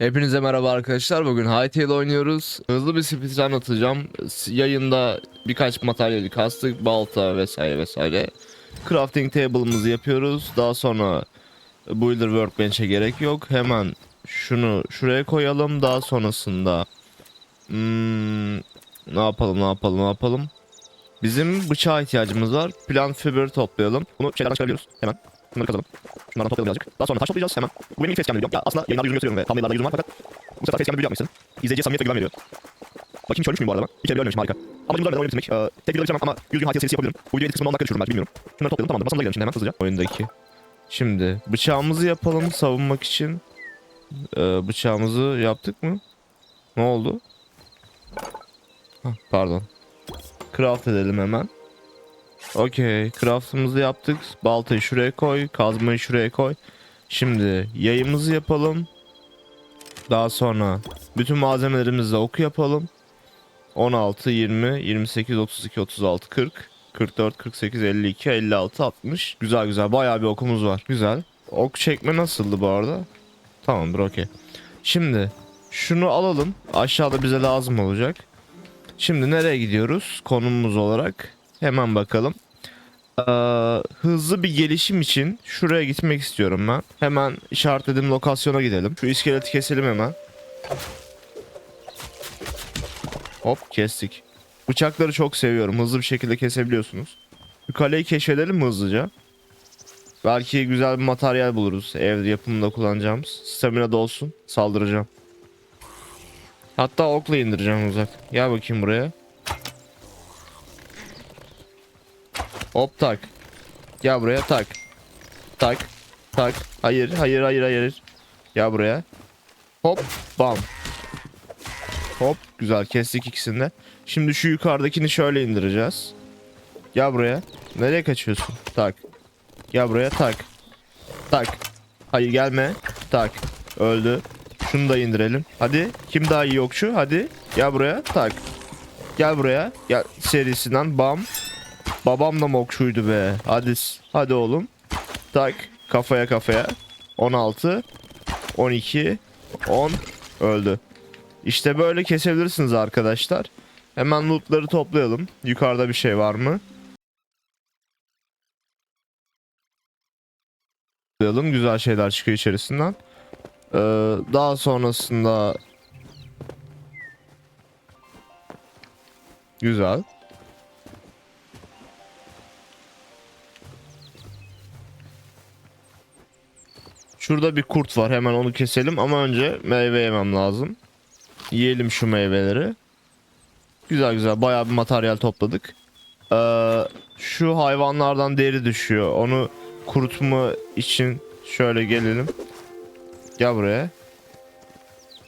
Hepinize merhaba arkadaşlar. Bugün Hytale oynuyoruz. Hızlı bir speedrun atacağım. Yayında birkaç materyali kastık. Balta vesaire vesaire. Crafting table'ımızı yapıyoruz. Daha sonra Builder Workbench'e gerek yok. Hemen şunu şuraya koyalım. Daha sonrasında hmm, ne yapalım ne yapalım ne yapalım. Bizim bıçağa ihtiyacımız var. Plant fiber toplayalım. Bunu şeylerden çıkarabiliyoruz. Hemen. Bunları kazalım. Şunlardan toplayalım birazcık. Daha sonra taş toplayacağız hemen. Bu benim ilk facecam'da videom. Ya aslında yayınlarda yüzümü gösteriyorum ve thumbnail'larda yüzüm var fakat bu sefer facecam'da video yapmışsın. İzleyiciye samimiyet ve güven veriyor. Bakayım hiç ölmüş müyüm bu arada ben? Bir kere bile ölmemişim harika. Amacım görmeden oyunu bitirmek. Ee, tek video bitiremem ama 100 gün harika serisi yapabilirim. Bu videoyu edit kısmında 10 dakika düşürürüm belki bilmiyorum. Şunları toplayalım tamamdır. Basamıza gidelim şimdi hemen hızlıca. Oyundaki. Şimdi bıçağımızı yapalım savunmak için. Ee, bıçağımızı yaptık mı? Ne oldu? Hah, pardon. Craft edelim hemen. Okey. Craft'ımızı yaptık. Baltayı şuraya koy. Kazmayı şuraya koy. Şimdi yayımızı yapalım. Daha sonra bütün malzemelerimizle oku yapalım. 16, 20, 28, 32, 36, 40, 44, 48, 52, 56, 60. Güzel güzel. Bayağı bir okumuz var. Güzel. Ok çekme nasıldı bu arada? Tamamdır okey. Şimdi şunu alalım. Aşağıda bize lazım olacak. Şimdi nereye gidiyoruz? Konumumuz olarak. Hemen bakalım. Ee, hızlı bir gelişim için şuraya gitmek istiyorum ben. Hemen işaretlediğim lokasyona gidelim. Şu iskeleti keselim hemen. Hop kestik. Bıçakları çok seviyorum. Hızlı bir şekilde kesebiliyorsunuz. Şu kaleyi keşfedelim mi hızlıca? Belki güzel bir materyal buluruz. Ev yapımında kullanacağımız. Stamina da olsun. Saldıracağım. Hatta okla indireceğim uzak. Gel bakayım buraya. Hop tak. Gel buraya tak. Tak. Tak. Hayır hayır hayır hayır. Gel buraya. Hop bam. Hop güzel kestik ikisini de. Şimdi şu yukarıdakini şöyle indireceğiz. Gel buraya. Nereye kaçıyorsun? Tak. Gel buraya tak. Tak. Hayır gelme. Tak. Öldü. Şunu da indirelim. Hadi. Kim daha iyi okçu? Hadi. Gel buraya. Tak. Gel buraya. Gel serisinden bam. Babam da mokşuydu be. Hadi. Hadi oğlum. Tak. Kafaya kafaya. 16. 12. 10. Öldü. İşte böyle kesebilirsiniz arkadaşlar. Hemen lootları toplayalım. Yukarıda bir şey var mı? Toplayalım. Güzel şeyler çıkıyor içerisinden. Ee, daha sonrasında Güzel. Şurada bir kurt var. Hemen onu keselim ama önce meyve yemem lazım. Yiyelim şu meyveleri. Güzel güzel bayağı bir materyal topladık. Ee, şu hayvanlardan deri düşüyor. Onu kurutma için şöyle gelelim. Gel buraya.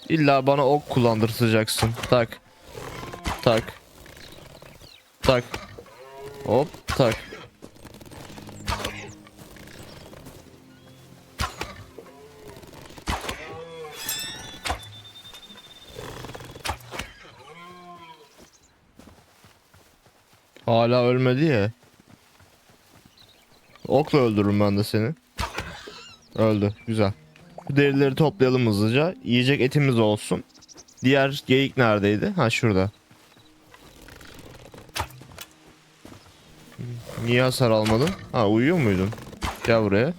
İlla bana ok kullandırtacaksın. Tak. Tak. Tak. Hop tak. Hala ölmedi ya. Okla öldürürüm ben de seni. Öldü. Güzel. Bu derileri toplayalım hızlıca. Yiyecek etimiz olsun. Diğer geyik neredeydi? Ha şurada. Niye hasar almadın? Ha uyuyor muydun? Gel buraya.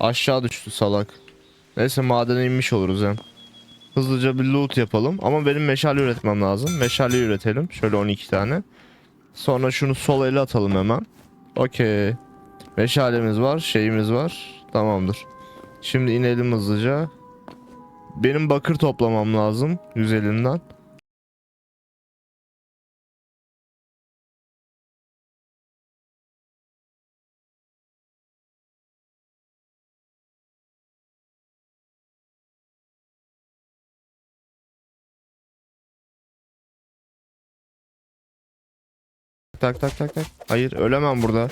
Aşağı düştü salak. Neyse madene inmiş oluruz hem. Hızlıca bir loot yapalım. Ama benim meşale üretmem lazım. Meşale üretelim. Şöyle 12 tane. Sonra şunu sol ele atalım hemen. Okey. Meşalemiz var. Şeyimiz var. Tamamdır. Şimdi inelim hızlıca. Benim bakır toplamam lazım. Güzelinden. Tak tak tak tak. Hayır ölemem burada.